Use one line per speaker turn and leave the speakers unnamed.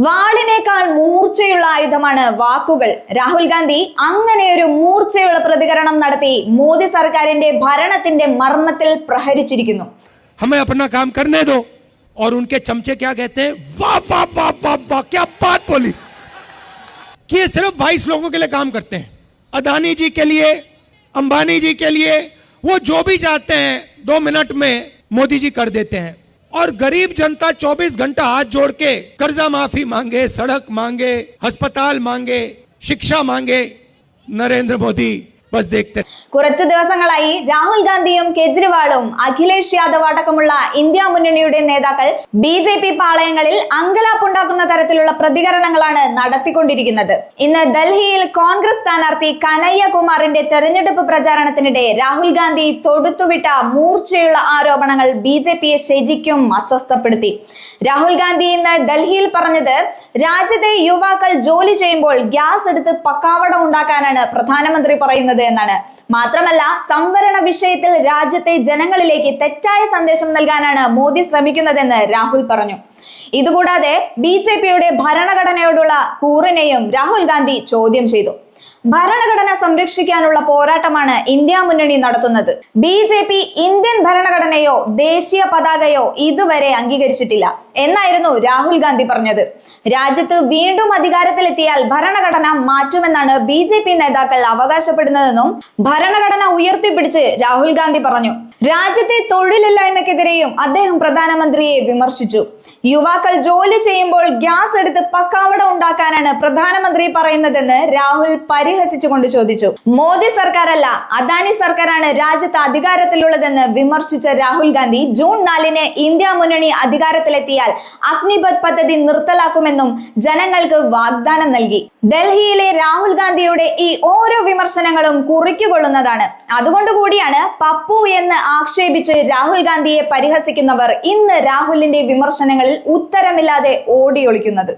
വാളിനേക്കാൾ മൂർച്ചയുള്ള ആയുധമാണ് വാക്കുകൾ രാഹുൽ ഗാന്ധി അങ്ങനെ ഒരു മൂർച്ചയുള്ള പ്രതികരണം നടത്തി മോദി സർക്കാരിന്റെ ഭരണത്തിന്റെ മർമ്മത്തിൽ പ്രഹരിച്ചിരിക്കുന്നു
हमें अपना काम करने दो और उनके चमचे क्या कहते हैं वाह वाह वाह वाह वाह क्या बात बोली कि ये सिर्फ 22 लोगों के लिए काम करते हैं अदानी जी के लिए अंबानी जी के लिए वो जो भी चाहते हैं दो मिनट में मोदी जी कर देते हैं और गरीब जनता 24 घंटा हाथ जोड़ के कर्जा माफ़ी मांगे, सड़क मांगे, अस्पताल मांगे, शिक्षा मांगे नरेंद्र मोदी।
കുറച്ചു ദിവസങ്ങളായി രാഹുൽ ഗാന്ധിയും കെജ്രിവാളും അഖിലേഷ് യാദവ് അടക്കമുള്ള ഇന്ത്യ മുന്നണിയുടെ നേതാക്കൾ ബി ജെ പി പാളയങ്ങളിൽ അങ്കലാപ്പുണ്ടാക്കുന്ന തരത്തിലുള്ള പ്രതികരണങ്ങളാണ് നടത്തിക്കൊണ്ടിരിക്കുന്നത്. ഇന്ന് ഡൽഹിയിൽ കോൺഗ്രസ് സ്ഥാനാർത്ഥി കനയ്യ കുമാറിന്റെ തെരഞ്ഞെടുപ്പ് പ്രചാരണത്തിനിടെ രാഹുൽ ഗാന്ധി തൊടുത്തുവിട്ട മൂർച്ചയുള്ള ആരോപണങ്ങൾ ബി ജെ പിയെ ശരിക്കും അസ്വസ്ഥപ്പെടുത്തി. രാഹുൽ ഗാന്ധി ഇന്ന് ഡൽഹിയിൽ പറഞ്ഞത് രാജ്യത്തെ യുവാക്കൾ ജോലി ചെയ്യുമ്പോൾ ഗ്യാസ് എടുത്ത് പക്കാവട ഉണ്ടാക്കാനാണ് പ്രധാനമന്ത്രി എന്നാണ്. മാത്രമല്ല സംവരണ വിഷയത്തിൽ രാജ്യത്തെ ജനങ്ങളിലേക്ക് തെറ്റായ സന്ദേശം നൽകാനാണ് മോദി ശ്രമിക്കുന്നതെന്ന് രാഹുൽ പറഞ്ഞു. ഇതുകൂടാതെ ബി ജെ പിയുടെ ഭരണഘടനയോടുള്ള കൂറിനെയും രാഹുൽ ഗാന്ധി ചോദ്യം ചെയ്തു. ഭരണഘടന സംരക്ഷിക്കാനുള്ള പോരാട്ടമാണ് ഇന്ത്യ മുന്നണി നടത്തുന്നത്. ബി ജെ പി ഇന്ത്യൻ ഭരണഘടനയോ ദേശീയ പതാകയോ ഇതുവരെ അംഗീകരിച്ചിട്ടില്ല. എന്നായിരുന്നു രാഹുൽ ഗാന്ധി പറഞ്ഞത്. രാജ്യത്ത് വീണ്ടും അധികാരത്തിലെത്തിയാൽ ഭരണഘടന മാറ്റുമെന്നാണ് ബി ജെ പി നേതാക്കൾ അവകാശപ്പെടുന്നതെന്നും ഭരണഘടന ഉയർത്തിപ്പിടിച്ച് രാഹുൽ ഗാന്ധി പറഞ്ഞു. രാജ്യത്തെ തൊഴിലില്ലായ്മയ്ക്കെതിരെയും അദ്ദേഹം പ്രധാനമന്ത്രിയെ വിമർശിച്ചു. യുവാക്കൾ ജോലി ചെയ്യുമ്പോൾ ഗ്യാസ് എടുത്ത് പക്കാവട ഉണ്ടാക്കാനാണ് പ്രധാനമന്ത്രി പറയുന്നതെന്ന് രാഹുൽ പരിഹസിച്ചുകൊണ്ട് ചോദിച്ചു. മോദി സർക്കാരല്ല അദാനി സർക്കാരാണ് രാജ്യത്ത് അധികാരത്തിലുള്ളതെന്ന് വിമർശിച്ച രാഹുൽ ഗാന്ധി ജൂൺ നാലിന് ഇന്ത്യ മുന്നണി അധികാരത്തിലെത്തിയാൽ അഗ്നിപത് പദ്ധതി നിർത്തലാക്കുമെന്നും ജനങ്ങൾക്ക് വാഗ്ദാനം നൽകി. ഡൽഹിയിലെ രാഹുൽ ഗാന്ധിയുടെ ഈ ഓരോ വിമർശനങ്ങളും കുറിക്കുകൊള്ളുന്നതാണ്. അതുകൊണ്ടുകൂടിയാണ് പപ്പു എന്ന് ആക്ഷേപിച്ച് രാഹുൽ ഗാന്ധിയെ പരിഹസിക്കുന്നവർ ഇന്ന് രാഹുലിന്റെ വിമർശനങ്ങളിൽ ഉത്തരമില്ലാതെ ഓടിയൊളിക്കുന്നത്.